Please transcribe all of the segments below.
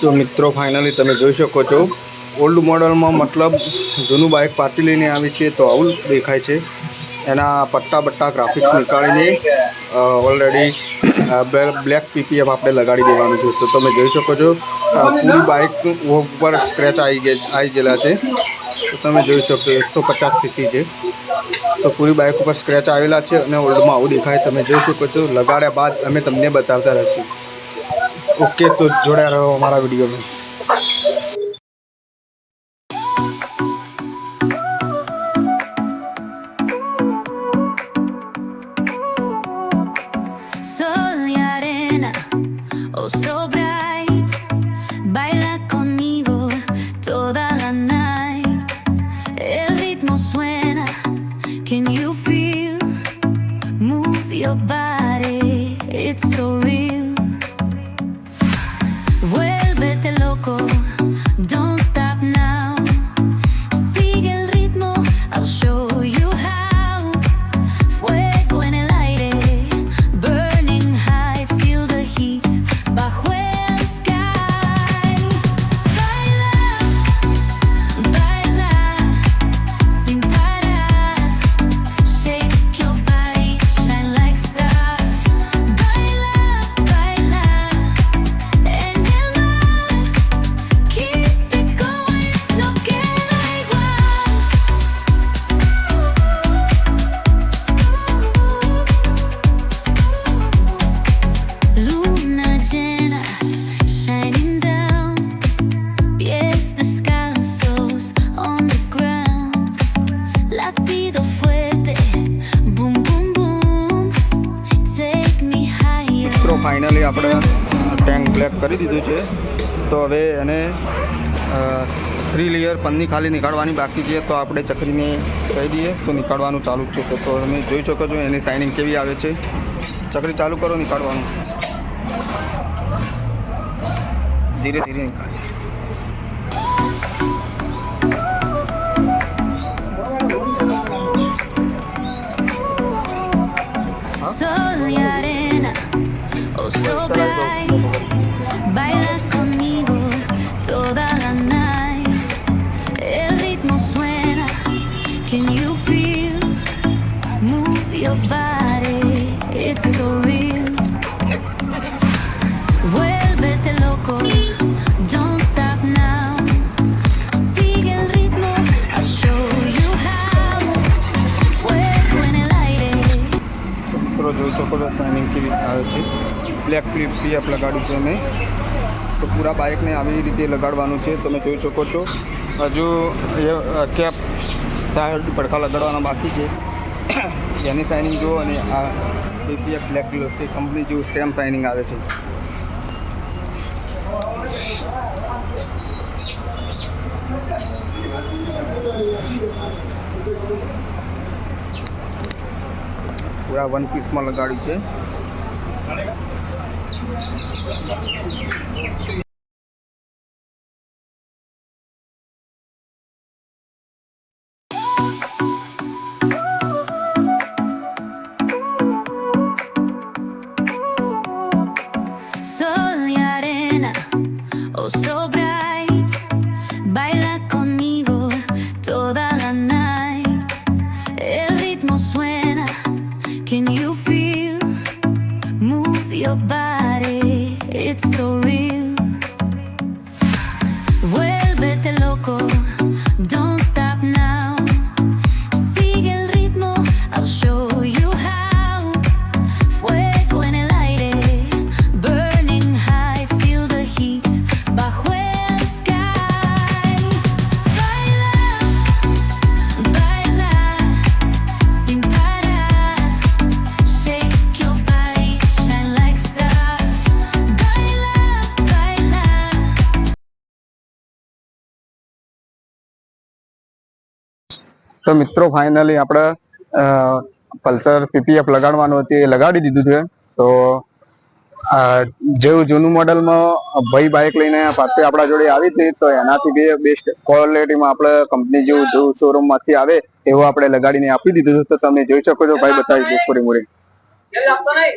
તો મિત્રો ફાઇનલી તમે જોઈ શકો છો. ઓલ્ડ મોડલમાં મતલબ જૂનું બાઇક પાછી લઈને આવી છે તો આવું દેખાય છે. એના પટ્ટા બટ્ટા ગ્રાફિક્સ નીકાળીને ઓલરેડી બ્લેક પીપીએફ આપણે લગાડી દેવાનું છે. તો તમે જોઈ શકો છો પૂરી બાઇક ઉપર સ્ક્રેચ આવી ગઈ આવી ગયેલા છે. તો તમે જોઈ શકો છો, એકસો પચાસ સીસી છે. તો પૂરી બાઇક ઉપર સ્ક્રેચ આવેલા છે અને ઓલ્ડમાં આવું દેખાય. તમે જોઈ શકો છો, લગાડ્યા બાદ અમે તમને બતાવતા રહીશું. ઓકે તો જોડ્યા રહો અમારા વિડીયોમાં Sol y arena, oh so bright. Baila conmigo toda la night. El ritmo suena, can you feel? Move your body, it's so real. આપણે ટેન્ક બ્લેક કરી દીધું છે. તો હવે એને થ્રી લેયર પન્ની ખાલી નીકાળવાની બાકી છે. તો આપણે ચકરીને કહી દઈએ તો નીકાળવાનું ચાલુ જ છે. તો તમે જોઈ શકો છો એની સાઇનિંગ કેવી આવે છે. ચકરી ચાલુ કરો, નીકાળવાનું. ધીરે ધીરે નીકાળીએ. મિત્રો જોઈ શકો છો શાઇનિંગ કેવી આવે છે. બ્લેક ક્લિપ પીએફ લગાડ્યું છે મેં તો પૂરા બાઇકને આવી રીતે લગાડવાનું છે. તમે જોઈ શકો છો, હજુ એ કેપ સાઈડ પડખા લગાડવાના બાકી છે. એની શાઇનિંગ જુઓ અને આ પીપીએફ બ્લેક છે કંપની જેવું સેમ શાઇનિંગ આવે છે. પૂરા વન પીસમાં લગાડ્યું છે Sol y arena, oh so bright. Baila conmigo toda તો મિત્રો ફાઇનલી આપણે પલ્સર પીપીએફ લગાડવાનું હતું, એ લગાડી દીધું છે. તો જેવું જૂનું મોડલમાં ભાઈ બાઇક લઈને પાછી આપણા જોડે આવી હતી, તો એનાથી બી બેસ્ટ ક્વોલિટીમાં આપણે કંપની જેવું જેવું શોરૂમમાંથી આવે, એવું આપણે લગાડીને આપી દીધું તો તમે જોઈ શકો છો, ભાઈ બતાવી દો પૂરેપૂરી.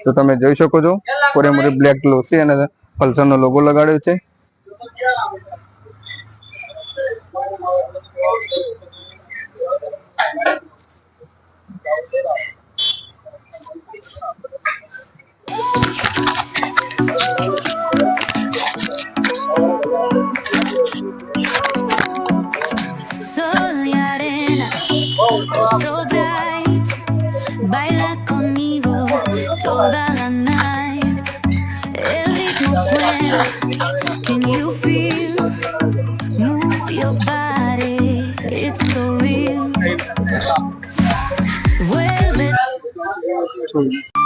તો તમે જોઈ શકો છો, પૂરેપૂરી બ્લેક લોસી અને પલ્સરનો લોગો લગાડ્યો છે. ਠੀਕ